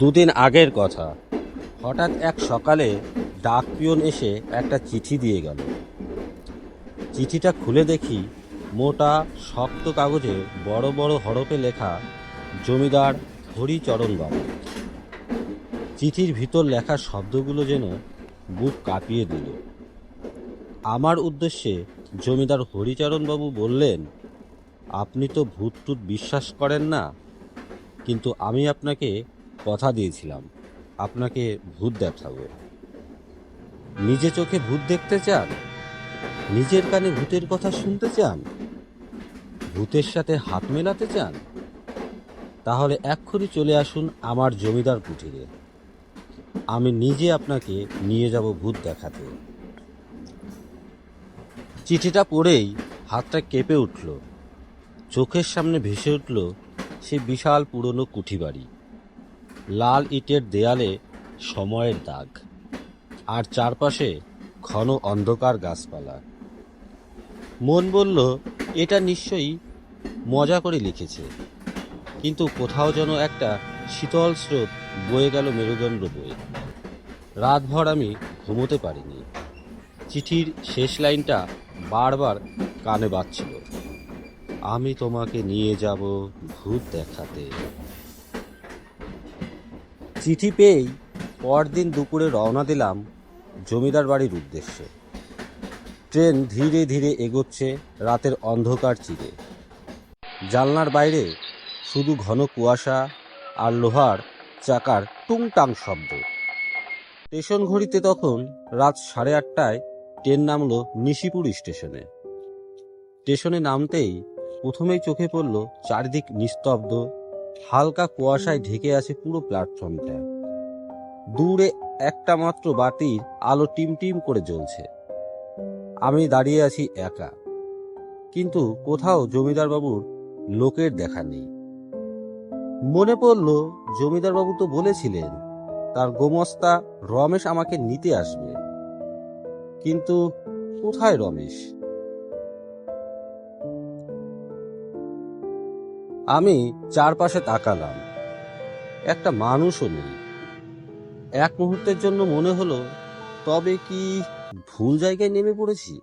দুদিন আগের কথা। হঠাৎ এক সকালে ডাক পিয়ন এসে একটা চিঠি দিয়ে গেল। চিঠিটা খুলে দেখি মোটা, শক্ত কাগজে বড় বড় হরফে লেখা জমিদার হরিচরণ বাবু চিঠির ভিতর লেখা শব্দগুলো যেন বুক কাঁপিয়ে দিল। আমার উদ্দেশ্যে জমিদার হরিচরণবাবু বললেন, আপনি তো ভূত টুত বিশ্বাস করেন না, কিন্তু আমি আপনাকে কথা দিয়েছিলাম। আপনাকে ভূত দেখাবো। নিজে চোখে ভূত দেখতে চান? নিজের কানে ভূতের কথা শুনতে চান? ভূতের সাথে হাত মেলাতে চান? তাহলে এক্ষুনি চলে আসুন আমার জমিদার কুঠিরে আমি নিজে আপনাকে নিয়ে যাব ভূত দেখাতে। চিঠিটা পড়েই হাতটা কেঁপে উঠল। চোখের সামনে ভেসে উঠল সে বিশাল পুরনো কুঠি বাড়ি লাল ইটের দেয়ালে সময়ের দাগ। আর চারপাশে ঘন অন্ধকার গাছপালা। মন বলল, এটা নিশ্চয়ই মজা করে লিখেছে। কিন্তু কোথাও যেন একটা শীতল স্রোত বয়ে গেল মেরুদণ্ড বয়ে। রাতভর আমি ঘুমোতে পারিনি। চিঠির শেষ লাইনটা বারবার কানে বাজছিল। আমি তোমাকে নিয়ে যাব ভূত দেখাতে। চিঠি পেয়েই পরদিন দুপুরে রওনা দিলাম জমিদার বাড়ির উদ্দেশ্যে। ট্রেন ধীরে ধীরে এগোচ্ছে রাতের অন্ধকার চিরে। জানলার বাইরে শুধু ঘন কুয়াশা আর লোহার চাকার টুংটাং শব্দ। স্টেশন ঘড়িতে তখন রাত সাড়ে আটটায় ট্রেন নামলো নিশিপুর স্টেশনে। স্টেশনে নামতেই প্রথমেই চোখে পড়ল চারিদিক নিস্তব্ধ হালকা কুয়াশায় ঢেকে আছে পুরো প্ল্যাটফর্মটা। দূরে একটা মাত্র বাতির আলো টিম টিম করে জ্বলছে। আমি দাঁড়িয়ে আছি একা। কিন্তু কোথাও জমিদার বাবুর লোকের দেখা নেই। মনে পড়ল জমিদার বাবু তো বলেছিলেন, তার গোমস্তা রমেশ আমাকে নিতে আসবে। কিন্তু কোথায় রমেশ? আমি চারপাশে তাকালাম। একটা মানুষও নেই। এক মুহূর্তের জন্য মনে হলো, তবে কি ভুল জায়গায় নেমে পড়েছি?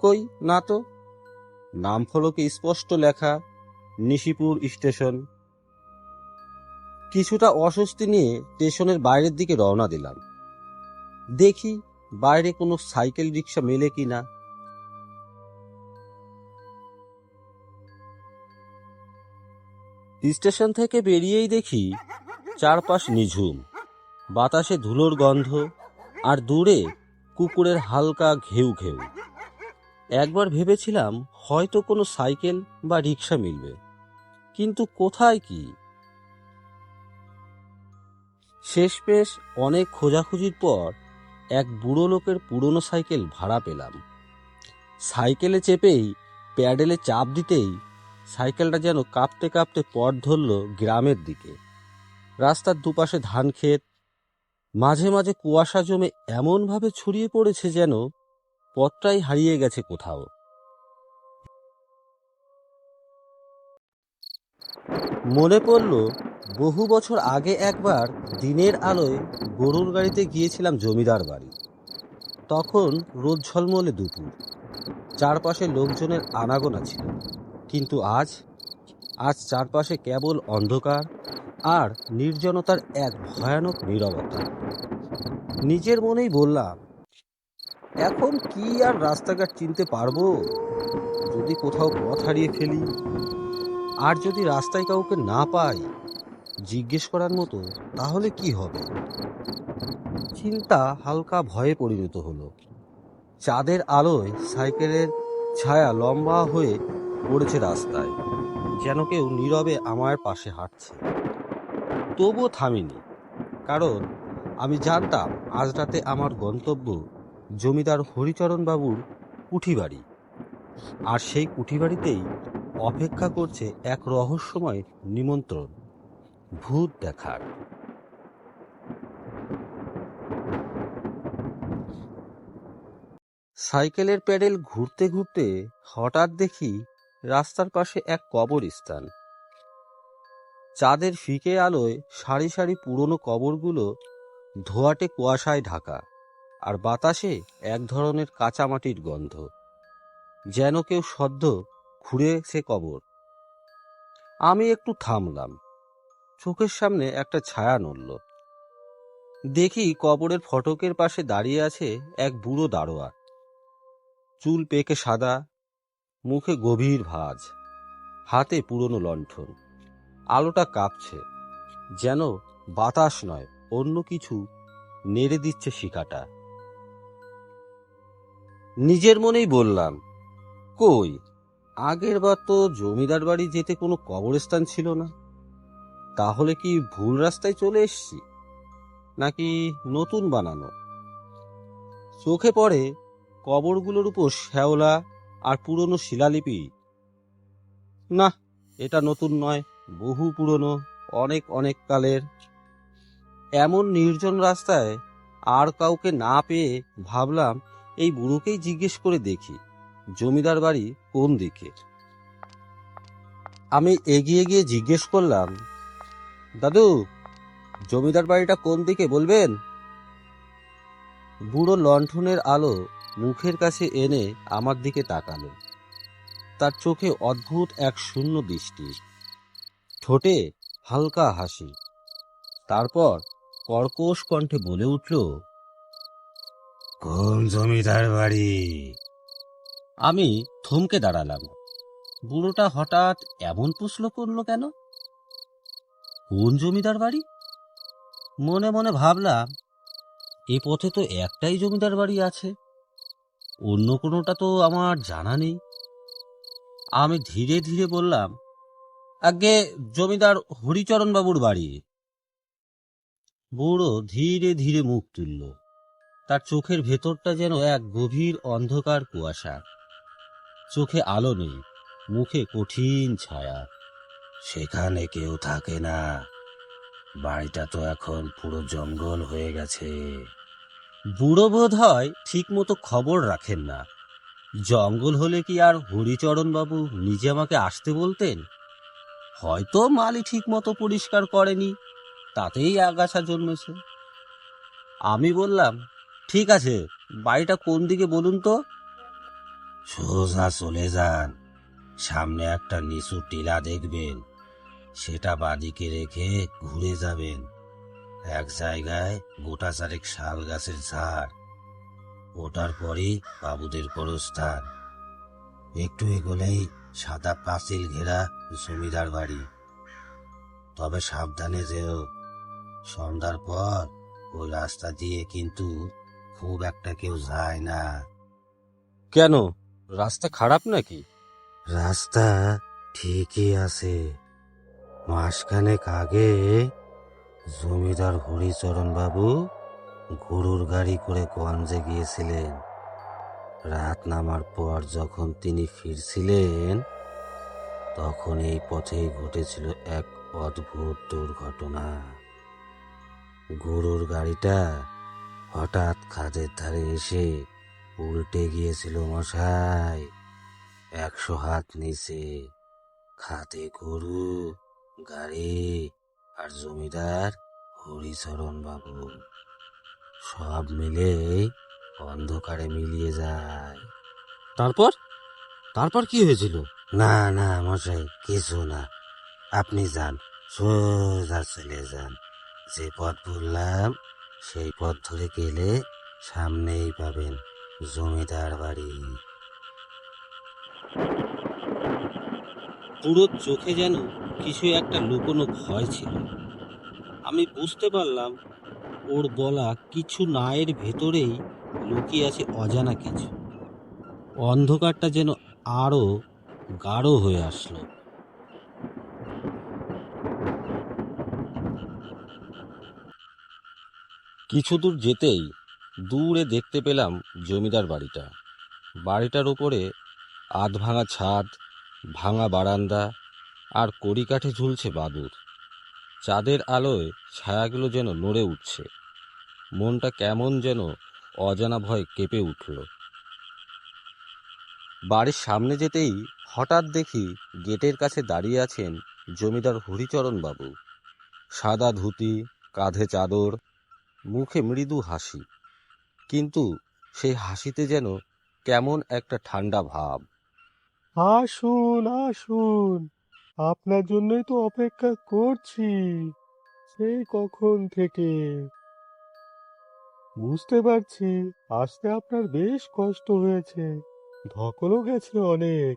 কই, না তো। নাম ফলকে স্পষ্ট লেখা, নিশিপুর স্টেশন। কিছুটা অস্বস্তি নিয়ে স্টেশনের বাইরের দিকে রওনা দিলাম। দেখি বাইরে কোনো সাইকেল রিক্সা মেলে কিনা। স্টেশন থেকে বেরিয়েই দেখি চারপাশ নিঝুম। বাতাসে ধুলোর গন্ধ আর দূরে কুকুরের হালকা ঘেউ ঘেউ। একবার ভেবেছিলাম হয়তো কোনো সাইকেল বা রিক্সা মিলবে। কিন্তু কোথায় কি? শেষমেশ অনেক খোঁজাখুঁজির পর এক বুড়ো লোকের পুরনো সাইকেল ভাড়া পেলাম। সাইকেলে চেপেই প্যাডেলে চাপ দিতেই সাইকেলটা যেন কাঁপতে কাঁপতে পথ ধরল গ্রামের দিকে। রাস্তার দুপাশে ধান ক্ষেত, মাঝে মাঝে কুয়াশা জমে এমনভাবে ছড়িয়ে পড়েছে যেন পথটাই হারিয়ে গেছে কোথাও। মনে পড়ল, বহু বছর আগে একবার দিনের আলোয় গরুর গাড়িতে গিয়েছিলাম জমিদার বাড়ি। তখন রোদ ঝলমলে দুপুর। চারপাশে লোকজনের আনাগোনা ছিল। কিন্তু আজ আজ চারপাশে কেবল অন্ধকার আর নির্জনতার এক ভয়ানক নীরবতা। নিজের মনেই বললাম, এখন কি আর রাস্তাঘাট চিনতে পারব? যদি কোথাও পথ হারিয়ে ফেলি, আর যদি রাস্তায় কাউকে না পাই, জিজ্ঞেস করার মতো তাহলে কি হবে? চিন্তা হালকা ভয়ে পরিণত হলো। চাঁদের আলোয় সাইকেলের ছায়া লম্বা হয়ে পড়েছে রাস্তায়, যেন কেউ নীরবে আমার পাশে হাঁটছে। তবুও থামিনি, কারণ আমি জানতাম আজ রাতে আমার গন্তব্য জমিদার হরিচরণ বাবুর কুঠিবাড়ি। আর সেই কুঠিবাড়িতেই অপেক্ষা করছে এক রহস্যময় নিমন্ত্রণ, ভূত দেখার। সাইকেলের প্যাডেল ঘুরতে ঘুরতে হঠাৎ দেখি রাস্তার পাশে এক কবরস্থান। চাঁদের ফিকে আলোয় সারি সারি পুরনো কবরগুলো ধোয়াটে কুয়াশায় ঢাকা আর বাতাসে এক ধরনের কাঁচামাটির গন্ধ, যেন কেউ সদ্য খুঁড়েছে কবর। আমি একটু থামলাম। চোখের সামনে একটা ছায়া নড়ল। দেখি কবরের ফটকের পাশে দাঁড়িয়ে আছে এক বুড়ো দারোয়া চুল পেকে সাদা মুখে গভীর ভাঁজ, হাতে পুরনো লণ্ঠন। আলোটা কাঁপছে, যেন বাতাস নয়, অন্য কিছু নেড়ে দিচ্ছে শিকাটা নিজের মনেই বললাম, কই, আগের বার তো জমিদার বাড়ি যেতে কোনো কবরস্থান ছিল না। তাহলে কি ভুল রাস্তায় চলে এসছি? নাকি নতুন বানানো? চোখে পড়ে কবরগুলোর উপর শ্যাওলা আর পুরনো শিলালিপি? না, এটা নতুন নয়, বহু পুরনো, অনেক অনেক কালের। এমন নির্জন রাস্তায় আর কাউকে না পেয়ে ভাবলাম এই বুড়োকেই জিজ্ঞেস করে দেখি, জমিদার বাড়ি কোন দিকে? আমি এগিয়ে গিয়ে জিজ্ঞেস করলাম, দাদু, জমিদার বাড়িটা কোন দিকে বলবেন? বুড়ো লণ্ঠনের আলো মুখের কাছে এনে আমার দিকে তাকালো। তার চোখে অদ্ভুত এক শূন্য দৃষ্টি। ঠোঁটে হালকা হাসি। তারপর কর্কশ কণ্ঠে বলে উঠল কোন জমিদার বাড়ি? আমি থমকে দাঁড়ালাম। বুড়োটা হঠাৎ এমন প্রশ্ন করল কেন? কোন জমিদার বাড়ি? মনে মনে ভাবলাম এ পথে তো একটাই জমিদার বাড়ি আছে। অন্য কোনোটা তো আমার জানা নেই। আমি ধীরে ধীরে বললাম, আগে জমিদার হরিচরণ বাবুর বাড়ি। বুড়ো ধীরে ধীরে মুখ তুলল। তার চোখের ভেতরটা যেন এক গভীর অন্ধকার কুয়াশা। চোখে আলো নেই, মুখে কঠিন ছায়া। সেখানে কেউ থাকে না। বাড়িটা তো এখন পুরো জঙ্গল হয়ে গেছে। বুড়ো বোধ হয় ঠিক মতো খবর রাখেন না। জঙ্গল হলে কি আর হরিচরণ বাবু নিজে আমাকে আসতে বলতেন? হয়তো মালি ঠিক মতো পরিষ্কার করেনি, তাতেই আগাছা জন্মেছে। আমি বললাম, ঠিক আছে, বাড়িটা কোন দিকে বলুন তো? সোজা চলে যান, সামনে একটা নিচু টিলা দেখবেন, সেটা বাদিকে রেখে ঘুরে যাবেন। এক জায়গায় গোটা চারেক শাল গাছের ঝাড়। ওটার পরেই বাবুদের কবরস্থান একটু এগোলেই সাদা পাঁচিল ঘেরা জমিদার বাড়ি। তবে সাবধানে যেও সন্ধ্যার পর ওই রাস্তা দিয়ে কিন্তু খুব একটা কেউ যায় না। কেন? রাস্তা খারাপ নাকি? রাস্তা ঠিকই আছে। মাসখানেক আগে জমিদার হরিচরণ বাবু গরুর গাড়ি করে গঞ্জে গিয়েছিলেন। রাত নামার পর যখন তিনি ফিরছিলেন, তখন এই পথেই ঘটেছিল এক অদ্ভুত দুর্ঘটনা। গরুর গাড়িটা হঠাৎ খাদের ধারে এসে উল্টে গিয়েছিল মশাই, একশো হাত নিচে। খাতে গরু, গাড়ি আর জমিদার হরিচরণ বাবু। সব মিলে অন্ধকারে মিলিয়ে যায়। তারপর? তারপর কি হয়েছিল? না না মশাই কিছু না। আপনি যান সোজা চলে যান। যে পথ বললাম সেই পথ ধরে গেলে সামনেই পাবেন জমিদার বাড়ি। পুরো চোখে যেন কিছু একটা লুকোনো ভয় ছিল। আমি বুঝতে পারলাম, ওর বলা কিছু নায়ের ভেতরেই লুকিয়ে আছে অজানা কিছু। অন্ধকারটা যেন আরও গাঢ় হয়ে আসলো। কিছু দূর যেতেই দূরে দেখতে পেলাম জমিদার বাড়িটা। বাড়িটার উপরে আধ ভাঙা ছাদ ভাঙা বারান্দা আর কড়িকাঠে ঝুলছে বাদুর চাঁদের আলোয় ছায়াগুলো যেন নড়ে উঠছে। মনটা কেমন যেন অজানা ভয় কেঁপে উঠল। বাড়ির সামনে যেতেই হঠাৎ দেখি গেটের কাছে দাঁড়িয়ে আছেন জমিদার হরিচরণ বাবু। সাদা ধুতি, কাঁধে চাদর, মুখে মৃদু হাসি। কিন্তু সেই হাসিতে যেন কেমন একটা ঠান্ডা ভাব। আসুন আসুন। আপনার জন্যই তো অপেক্ষা করছি। সেই কখন থেকে? বুঝতে পারছি আসতে আপনার বেশ কষ্ট হয়েছে। ধকলও গেছে অনেক।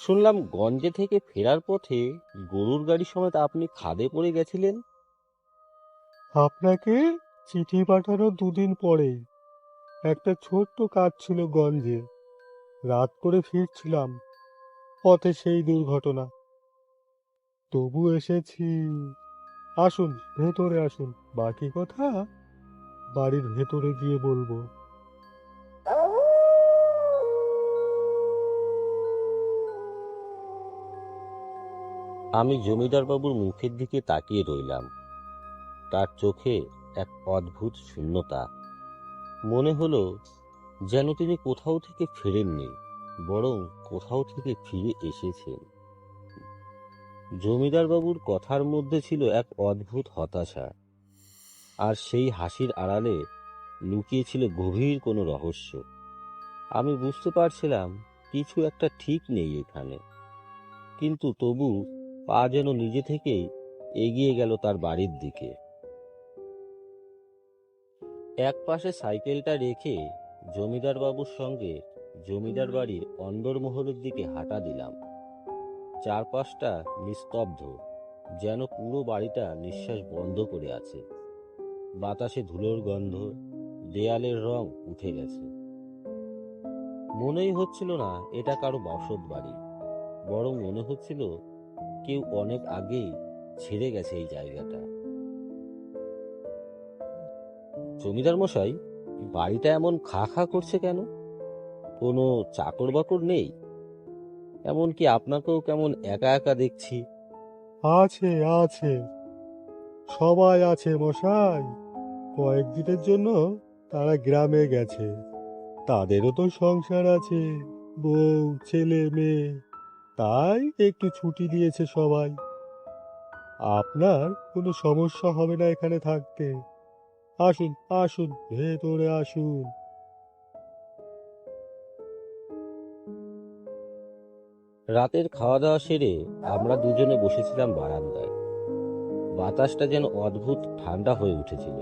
শুনলাম গঞ্জে থেকে ফেরার পথে গরুর গাড়ি সমেত আপনি খাদে পড়ে গেছিলেন? আপনাকে চিঠি পাঠানোর দুদিন পরে একটা ছোট্ট কাজ ছিল গঞ্জে। রাত করে ফিরছিলাম, পথে সেই দুর্ঘটনা। তবু এসেছি। আসুন, ভেতরে আসুন। বাকি কথা বাড়ির ভেতরে গিয়ে বলব। আমি জমিদার বাবুর মুখের দিকে তাকিয়ে রইলাম। তার চোখে এক অদ্ভুত শূন্যতা। মনে হলো যেন তিনি কোথাও থেকে ফেরেননি, বরং কোথাও থেকে ফিরে এসেছেন। জমিদার বাবুর কথার মধ্যে ছিল এক অদ্ভুত হতাশা, আর সেই হাসির আড়ালে লুকিয়ে ছিল গভীর কোনো রহস্য। আমি বুঝতে পারছিলাম কিছু একটা ঠিক নেই এখানে, কিন্তু তবু পা যেন নিজে থেকেই এগিয়ে গেল তার বাড়ির দিকে। এক পাশে সাইকেলটা রেখে জমিদার বাবুর সঙ্গে জমিদার বাড়ির অন্দরমহলের দিকে হাঁটা দিলাম। চারপাশটা নিস্তব্ধ যেন পুরো বাড়িটা নিঃশ্বাস বন্ধ করে আছে। বাতাসে ধুলোর গন্ধ দেয়ালের রং উঠে গেছে। মনেই হচ্ছিল না এটা কারও বসত বাড়ি বরং মনে হচ্ছিল কেউ অনেক আগেই ছেড়ে গেছে এই জায়গাটা। জমিদার মশাই বাড়িটা এমন খা খা করছে কেন? কোনো চাকর বাকর নেই? এমনকি আপনাকেও কেমন একা একা দেখছি। আছে আছে। সবাই আছে মশাই। কয়েকদিনের জন্য তারা গ্রামে গেছে। তাদেরও তো সংসার আছে, বউ, ছেলে, মেয়ে। তাই একটু ছুটি দিয়েছে সবাই। আপনার কোনো সমস্যা হবে না এখানে থাকতে। আসুন আসুন, ভেতরে আসুন। রাতের খাওয়া দাওয়া সেরে আমরা দুজনে বসেছিলাম বারান্দায়। বাতাসটা যেন অদ্ভুত ঠান্ডা হয়ে উঠেছিল।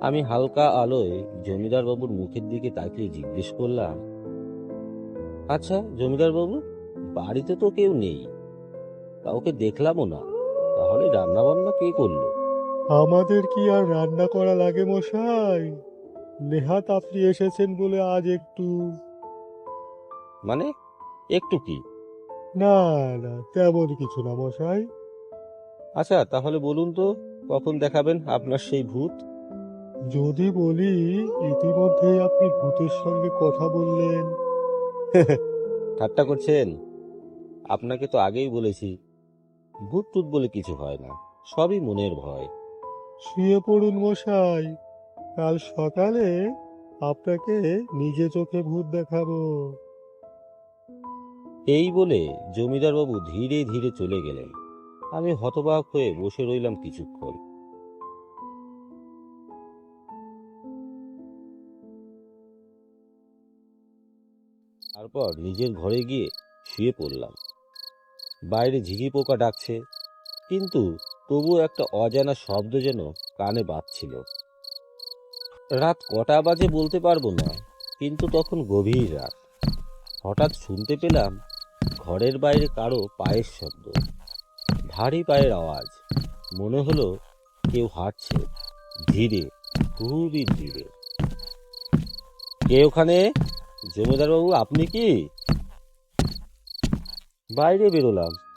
আমি হালকা আলোয় জমিদার বাবুর মুখের দিকে তাকিয়ে জিজ্ঞেস করলাম আচ্ছা জমিদার বাবু বাড়িতে তো কেউ নেই। কাউকে দেখলামও না। তাহলে রান্নাবান্না কে করল? আমাদের কি আর রান্না করা লাগে মশাই। নেহাত আপনি এসেছেন বলে আজ একটু মানে? একটু কি? না না তেমন কিছু না মশাই। আচ্ছা তাহলে বলুন তো কখন দেখাবেন আপনার সেই ভূত? যদি বলি ইতিমধ্যেই আপনি ভূতের সঙ্গে কথা বললেন। ঠাট্টা করছেন? আপনাকে তো আগেই বলেছি ভূত টুত বলে কিছু হয় না সবই মনের ভয়। শুয়ে পড়ুন মশাই। কাল সকালে আপনাকে নিজে চোখে ভূত দেখাবো। এই বলে জমিদার বাবু ধীরে ধীরে চলে গেলেন। আমি হতবাক হয়ে বসে রইলাম কিছুক্ষণ। তারপর নিজের ঘরে গিয়ে শুয়ে পড়লাম। বাইরে ঝিঝি পোকা ডাকছে, কিন্তু তবু একটা অজানা শব্দ যেন কানে বাজছিল। রাত কটা বাজে বলতে পারব না, কিন্তু তখন গভীর রাত। হঠাৎ শুনতে পেলাম ঘরের বাইরে কারও পায়ের শব্দ। ভারী পায়ের আওয়াজ, মনে হলো কেউ হাঁটছে ধীরে, খুবই ধীরে। কে ওখানে? জমিদার বাবু আপনি কি? বাইরে বেরোলাম।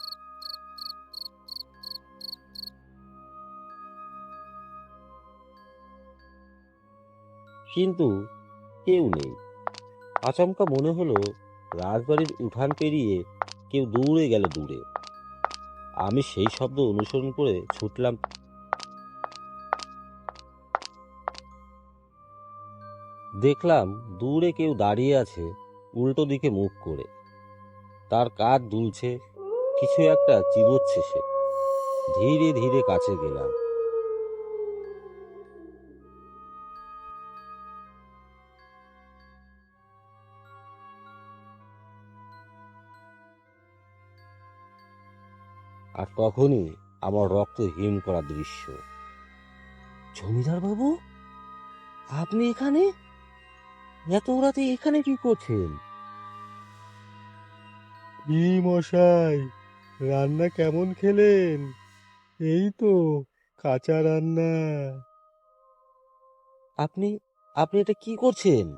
কিন্তু কেউ নেই। আচমকা মনে হলো রাজবাড়ির উঠান পেরিয়ে কেউ দৌড়ে গেল দূরে। আমি সেই শব্দ অনুসরণ করে ছুটলাম। দেখলাম দূরে কেউ দাঁড়িয়ে আছে উল্টো দিকে মুখ করে। তার কাঁধ দুলছে, কিছু একটা চিবোচ্ছে সে। ধীরে ধীরে কাছে গেলাম। আর তখনই আমার রক্ত হিম করা দৃশ্য। জমিদার বাবু আপনি এখানে? এত রাতে এখানে কি করছেন? মশাই রান্না কেমন খেলেন? এই তো কাঁচা রান্না। আপনি আপনি এটা কি করছেন?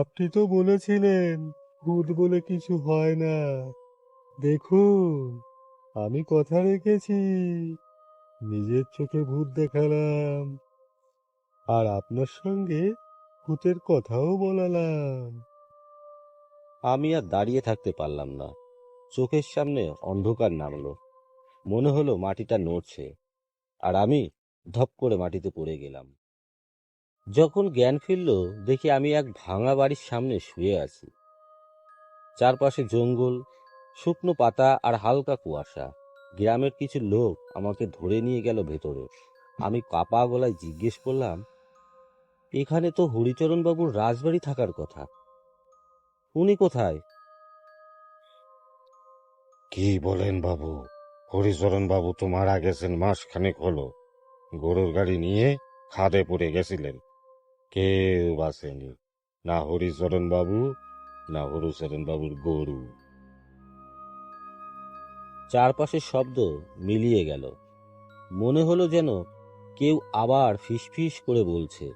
আপনি তো বলেছিলেন ভূত বলে কিছু হয় না। দেখুন, আমি কথা রেখেছি। নিজের চোখে ভূত দেখালাম। আর আপনার সঙ্গে ভূতের কথাও বলালাম। আমি আর দাঁড়িয়ে থাকতে পারলাম না। চোখের সামনে অন্ধকার নামলো। মনে হলো মাটিটা নড়ছে। আর আমি ধপ করে মাটিতে পড়ে গেলাম। যখন জ্ঞান ফিরল, দেখি আমি এক ভাঙা বাড়ির সামনে শুয়ে আছি। চারপাশে জঙ্গল শুকনো পাতা আর হালকা কুয়াশা। গ্রামের কিছু লোক আমাকে ধরে নিয়ে গেল ভেতরে। আমি কাপা গলায় জিজ্ঞেস করলাম, এখানে তো হরিচরণ বাবুর রাজবাড়ি থাকার কথা। উনি কোথায়? কি বলেন বাবু? হরিচরণ বাবু তো মারা গেছেন মাস খানেক হলো। গরুর গাড়ি নিয়ে খাদে পড়ে গেছিলেন। কেউ বাসেনি না হরিচরণ বাবু না হরিচরণ বাবুর গরু। চারপাশের শব্দ মিলিয়ে গেল। মনে হলো যেন কেউ আবার ফিসফিস করে বলছে,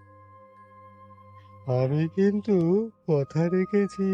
আমি কিন্তু কথা রেখেছি।